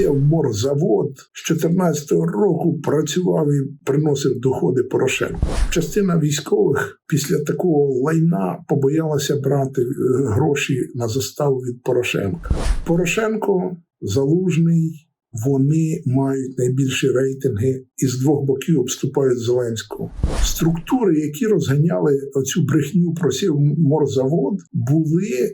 Сєвморзавод з 14-го року працював і приносив доходи Порошенку. Частина військових після такого лайна побоялася брати е, гроші на заставу від Порошенка. Порошенко, Залужний. Вони мають найбільші рейтинги і з двох боків обступають Зеленського. Структури, які розганяли оцю брехню про Сівморзавод, були е,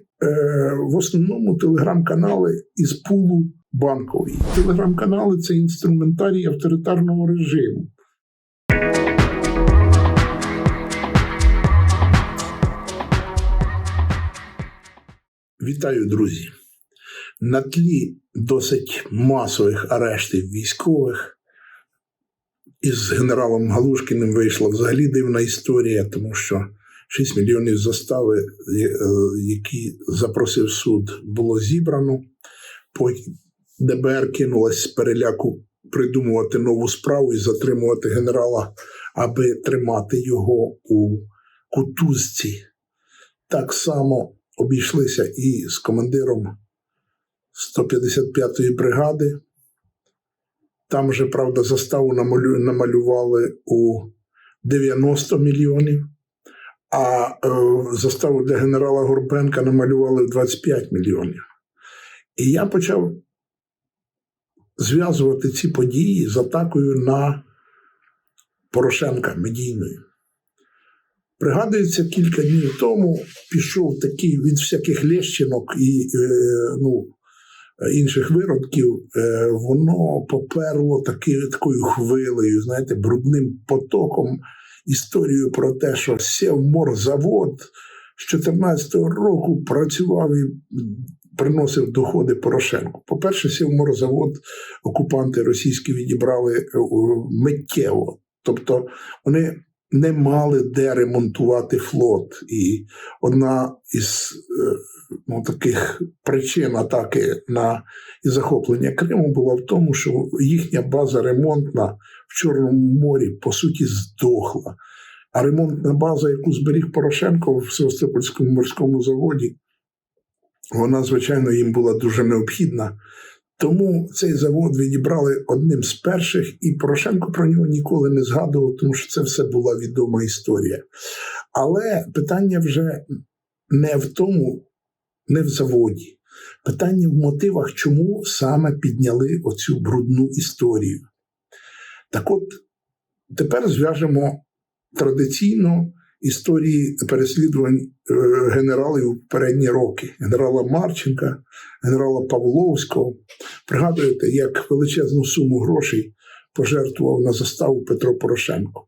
в основному телеграм-канали із пулу банкової. Телеграм-канали це інструментарій авторитарного режиму. Вітаю, друзі! На тлі досить масових арештів військових із генералом Галушкіним вийшла взагалі дивна історія, тому що 6 мільйонів застави, е, які запросив суд, було зібрано. ДБР кинулась з переляку придумувати нову справу і затримувати генерала, аби тримати його у кутузці. Так само обійшлися і з командиром 155-ї бригади. Там же, правда, заставу намалю- намалювали у 90 мільйонів, а е, заставу для генерала Горбенка намалювали в 25 мільйонів. І я почав зв'язувати ці події з атакою на Порошенка медійною. Пригадується, кілька днів тому пішов такий від всяких лещинок і е, ну, інших виродків, е, воно поперло таки, такою хвилею, знаєте, брудним потоком історію про те, що Сєвморзавод з 14-го року працював і приносив доходи Порошенку. По-перше, Сєвморзавод окупанти російські відібрали е, миттєво. Тобто вони не мали де ремонтувати флот. І одна із е, ну, таких причин атаки на і захоплення Криму була в тому, що їхня база ремонтна в Чорному морі по суті здохла. А ремонтна база, яку зберіг Порошенко в Севастопольському морському заводі, вона, звичайно, їм була дуже необхідна. Тому цей завод відібрали одним з перших, і Порошенко про нього ніколи не згадував, тому що це все була відома історія. Але питання вже не в тому, не в заводі. Питання в мотивах, чому саме підняли оцю брудну історію. Так от, тепер зв'яжемо традиційно історії переслідувань е, генералів в передні роки: генерала Марченка, генерала Павловського. Пригадуєте, як величезну суму грошей пожертвував на заставу Петро Порошенко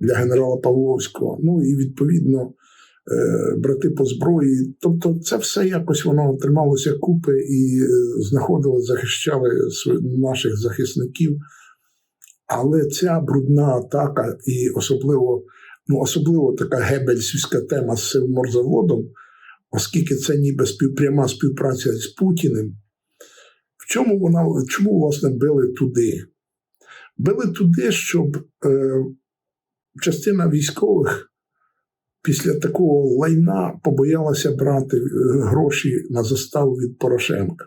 для генерала Павловського. Ну і відповідно е, брати по зброї. Тобто, це все якось воно трималося купи і е, знаходили, захищали наших захисників. Але ця брудна атака, і особливо, ну особливо така гебельсівська тема з Севморзаводом, оскільки це ніби співпряма співпраця з Путіним. В чому вона чому власне били туди? Били туди, щоб е, частина військових після такого лайна побоялася брати е, гроші на заставу від Порошенка.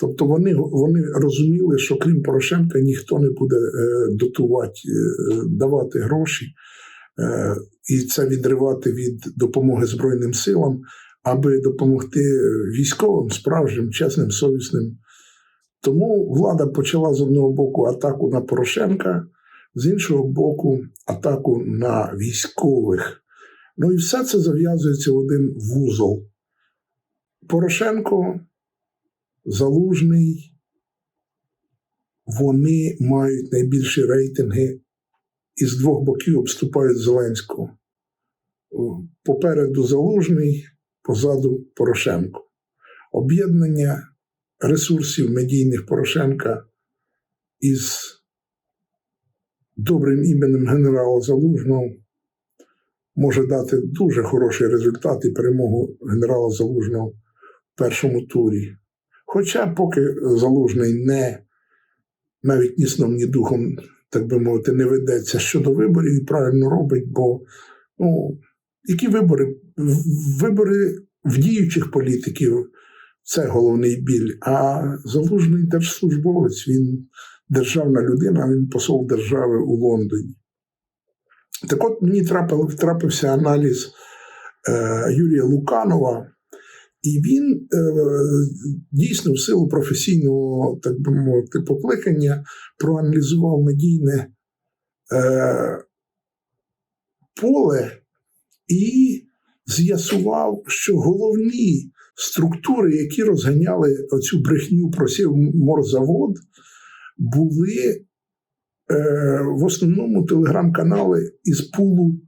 Тобто вони, вони розуміли, що крім Порошенка ніхто не буде е, дотувати, е, давати гроші і це відривати від допомоги Збройним силам, аби допомогти військовим, справжнім, чесним, совісним. Тому влада почала з одного боку атаку на Порошенка, з іншого боку, атаку на військових. Ну і все це зав'язується в один вузол. Порошенко, Залужний, вони мають найбільші рейтинги і з двох боків обступають Зеленського. Попереду Залужний, позаду Порошенко. Об'єднання ресурсів медійних Порошенка із добрим іменем генерала Залужного може дати дуже хороший результат і перемогу генерала Залужного в першому турі. Хоча поки Залужний не навіть ні сном, ні духом, так би мовити, не ведеться щодо виборів і правильно робить, бо ну, які вибори? Вибори в діючих політиків Це головний біль. А залужний держслужбовець, він державна людина, він посол держави у Лондоні. Так от мені трапив, трапився аналіз е, Юрія Луканова, і він е, дійсно в силу професійного, так би мовити, покликання проаналізував медійне е, поле і з'ясував, що головні структури, які розганяли оцю брехню про Сівморзавод, були е, в основному телеграм-канали із пулу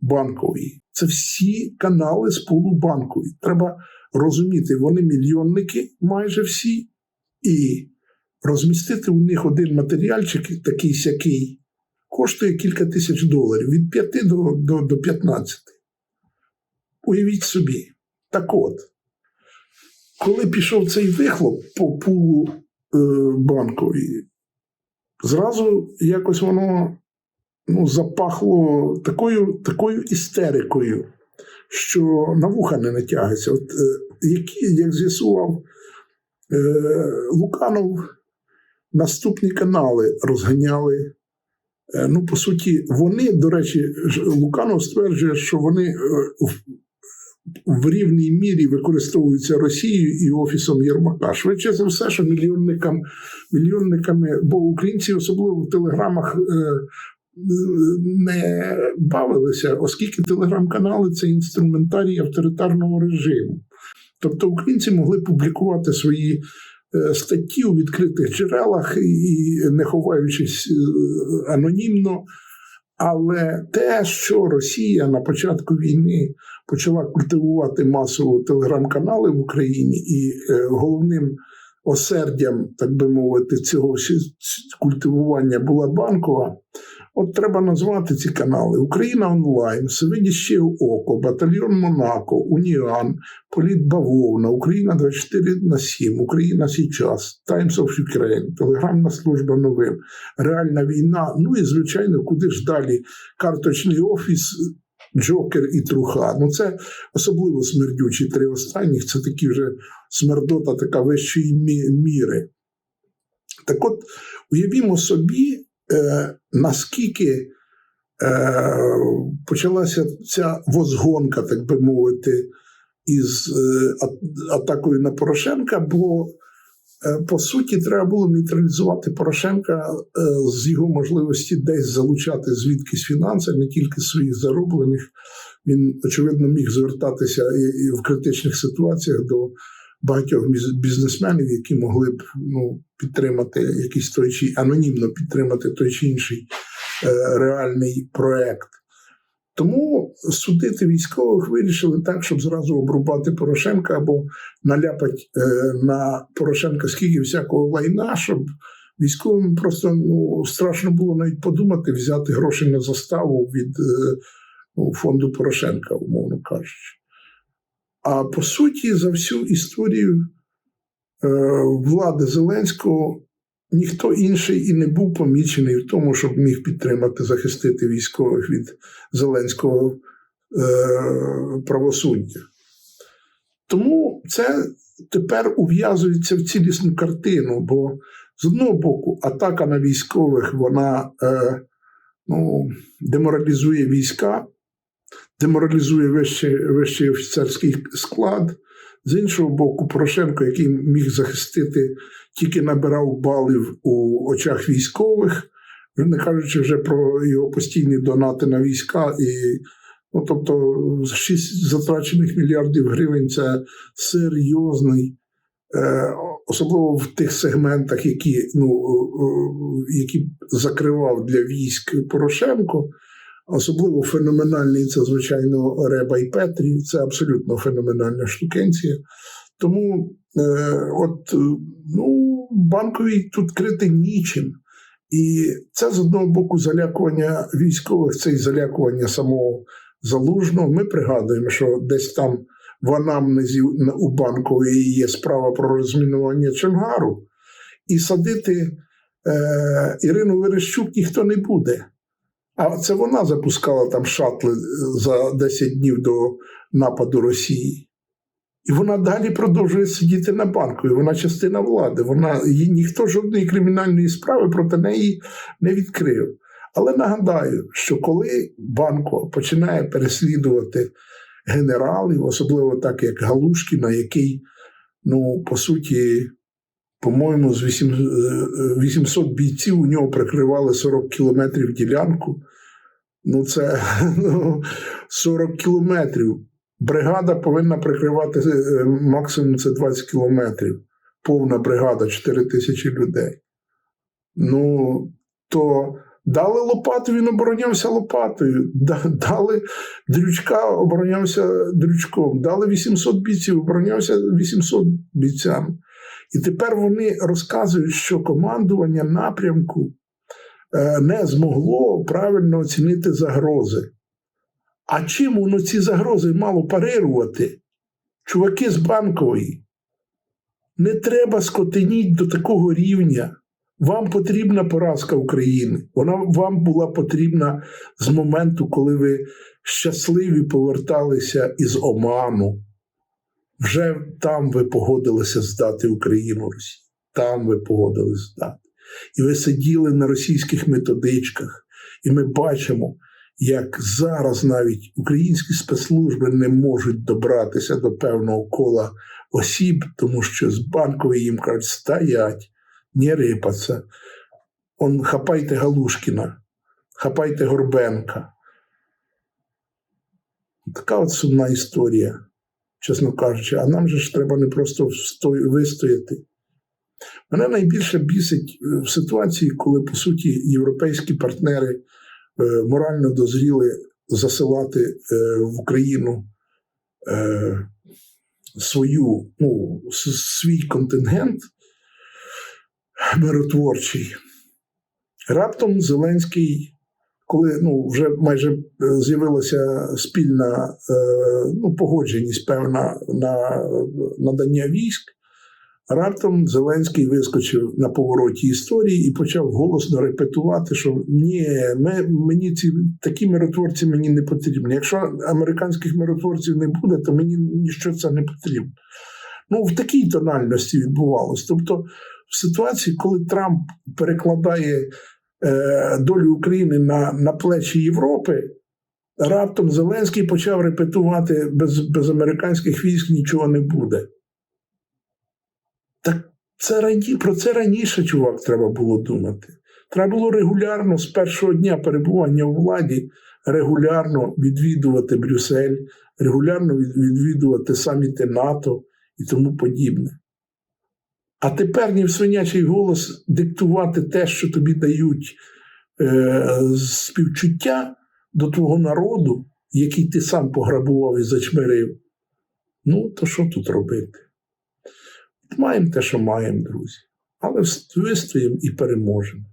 банкової. Це всі канали з пулу банкової. Треба розуміти, вони мільйонники майже всі, і розмістити у них один матеріальчик, такий сякий, коштує кілька тисяч доларів від 5 до, до, до 15. Уявіть собі. Так от, коли пішов цей вихлоп по пулу е, банкової, зразу якось воно ну, запахло такою, такою істерикою, що на вуха не натягається. От, е, які, як з'ясував е, Луканов, наступні канали розганяли. Е, ну, по суті, вони, до речі, Луканов стверджує, що вони в, рівній мірі використовуються Росією і Офісом Єрмака. Швидше за все, що мільйонникам, мільйонниками, бо українці, особливо в телеграмах, не бавилися, оскільки телеграм-канали це інструментарій авторитарного режиму. Тобто українці могли публікувати свої е, статті у відкритих джерелах і не ховаючись е, анонімно. Але те, що Росія на початку війни почала культивувати масово телеграм-канали в Україні, і е, головним осердям, так би мовити, цього культивування була банкова. От треба назвати ці канали: Україна онлайн, Всевидяще Око, Батальйон Монако, Уніан, Політ Бавовна, Україна 24 на 7, Україна Січас, Times of Ukraine, Телеграмна служба новин, Реальна війна. Ну і звичайно, куди ж далі карточний офіс. Джокер і Труха. Ну, це особливо смердючі три останніх. Це такі вже смердота така вищої міри. Так от, уявімо собі, е, наскільки е, почалася ця возгонка, так би мовити, із е, атакою на Порошенка, бо е, по суті треба було нейтралізувати Порошенка е, з його можливості десь залучати звідкись фінанси, не тільки своїх зароблених. Він, очевидно, міг звертатися і, і в критичних ситуаціях до багатьох біз- бізнесменів, які могли б ну, підтримати якийсь той чи анонімно підтримати той чи інший е, реальний проект. Тому судити військових вирішили так, щоб зразу обрубати Порошенка або наляпати е, на Порошенка скільки всякого лайна, щоб військовим просто ну, страшно було навіть подумати взяти гроші на заставу від е, ну, фонду Порошенка, умовно кажучи. А по суті, за всю історію е, влади Зеленського ніхто інший і не був помічений в тому, щоб міг підтримати, захистити військових від Зеленського е, правосуддя. Тому це тепер ув'язується в цілісну картину, бо з одного боку, атака на військових вона е, ну, деморалізує війська, деморалізує вищий, вищий офіцерський склад. З іншого боку, Порошенко, який міг захистити, тільки набирав балів у очах військових, не кажучи вже про його постійні донати на війська. І, ну, тобто, 6 затрачених мільярдів гривень це серйозний, е, особливо в тих сегментах, які, ну, е, е, які закривав для військ Порошенко. Особливо феноменальний це, звичайно, Реба і Петрі. Це абсолютно феноменальна штукенція. Тому е, от, е, ну, банковій тут крити нічим. І це з одного боку залякування військових, це і залякування самого залужного. Ми пригадуємо, що десь там в анамнезі у банковій є справа про розмінування Чонгару, і садити е, Ірину Верещук ніхто не буде. А це вона запускала там шатли е, за 10 днів до нападу Росії. І вона далі продовжує сидіти на банку, і вона частина влади. Вона їй ніхто жодної кримінальної справи проти неї не відкрив. Але нагадаю, що коли банко починає переслідувати генералів, особливо так як Галушкіна, який, ну, по суті, по-моєму, з 8 е, 800 бійців у нього прикривали 40 кілометрів ділянку. Ну, це ну, 40 кілометрів. Бригада повинна прикривати е, максимум це 20 кілометрів. Повна бригада 4 тисячі людей. Ну, то дали лопату, він оборонявся лопатою. Дали дрючка, оборонявся дрючком. Дали 800 бійців, оборонявся 800 бійцями. І тепер вони розказують, що командування напрямку е, не змогло правильно оцінити загрози. А чим воно ці загрози мало парирувати? Чуваки з банкової. Не треба скотиніть до такого рівня. Вам потрібна поразка України. Вона вам була потрібна з моменту, коли ви щасливі поверталися із Оману. Вже там ви погодилися здати Україну Росії. Там ви погодилися здати. І ви сиділи на російських методичках. І ми бачимо, як зараз навіть українські спецслужби не можуть добратися до певного кола осіб, тому що з банкової їм кажуть, стоять, не рипаться. Он хапайте Галушкіна, хапайте Горбенка. Така от сумна історія, чесно кажучи. А нам же ж треба не просто вистояти. Мене найбільше бісить е, в ситуації, коли, по суті, європейські партнери е, морально дозріли засилати е, в Україну свою, ну, свій контингент миротворчий. Раптом Зеленський, коли ну, вже майже е, з'явилася спільна е, ну, погодженість певна на надання військ, раптом Зеленський вискочив на повороті історії і почав голосно репетувати, що ні, ми, мені ці такі миротворці мені не потрібні. Якщо американських миротворців не буде, то мені нічого це не потрібно. Ну, в такій тональності відбувалось. Тобто, в ситуації, коли Трамп перекладає долю України на, на плечі Європи, раптом Зеленський почав репетувати без, без американських військ нічого не буде. Так це рані, про це раніше, чувак, треба було думати. Треба було регулярно з першого дня перебування у владі регулярно відвідувати Брюссель, регулярно відвідувати саміти НАТО і тому подібне. А тепер ні в свинячий голос диктувати те, що тобі дають е, співчуття до твого народу, який ти сам пограбував і зачмирив. Ну, то що тут робити? Маємо те, що маємо, друзі. Але вистоїмо і переможемо.